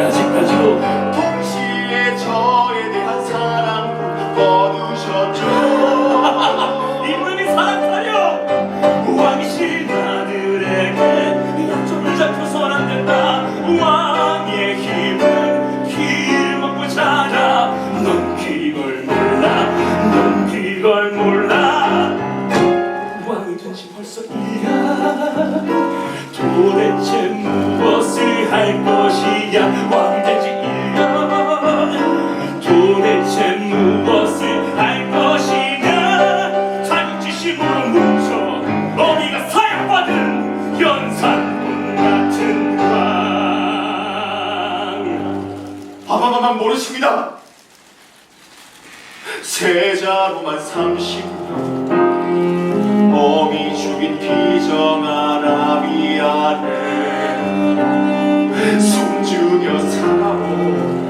아직까지도 동시에 저에 대한 사랑도 거두셨죠. 이놈이 사랑하려 왕이 신하들에게 약점을 잡혀선 안 된다. 왕의 힘은 길 먹고 자라 넌 그걸 몰라. 넌 그걸 몰라. 된지 벌써 1년 도대체 왕 아마마만 모르십니다. 세자로만 30년 어미 죽인 비정한 아비아를 숨죽여 살아온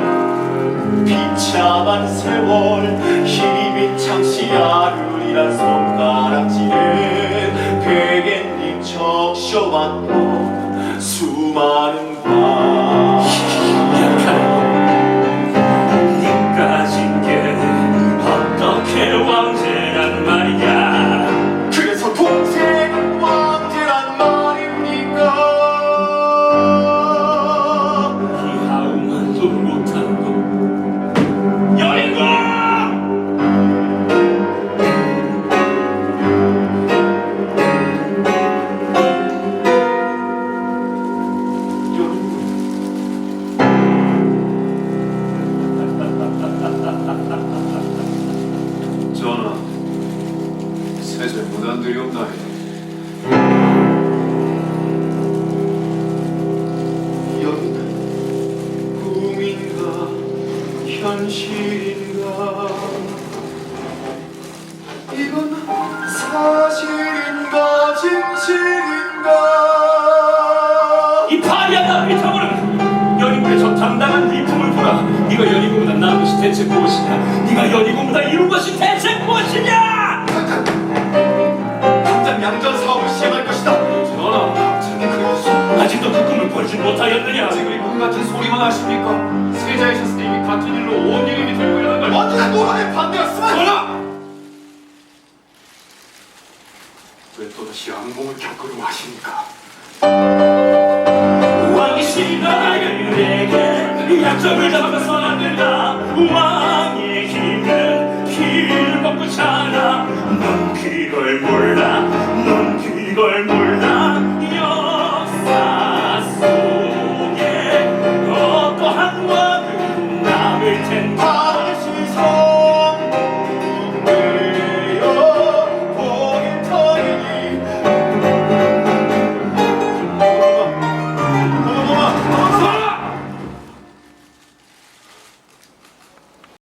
비참한 세월 힘이 창시 아르리란 손가락질에 베갯잎 적셔왔던 수많은 밤 무단들이 없나이다. 여기는 꿈인가 현실인가? 이건 사실인가 진실인가? 이 파리한 나비타고는 연희군의 저 당당한 일품을 보라. 네가 연희군보다 나은 것이 대체 무엇이냐? 네가 연희군보다 이룬 것이 대체 무엇이냐 못하였느냐 지금 이꿈 같은 소리만 하십니까? 세자이셨을 때 이미 같은 일로 온 일이 들고 일어난 걸 언제나 노란의 반대였으면 전하! 왜 또다시 악몽을 겪으려 하십니까? 왕이 신하들에게 약점을 잡아서는 안 된다. 왕의 힘은 길 먹고 자라. 넌 그걸 몰라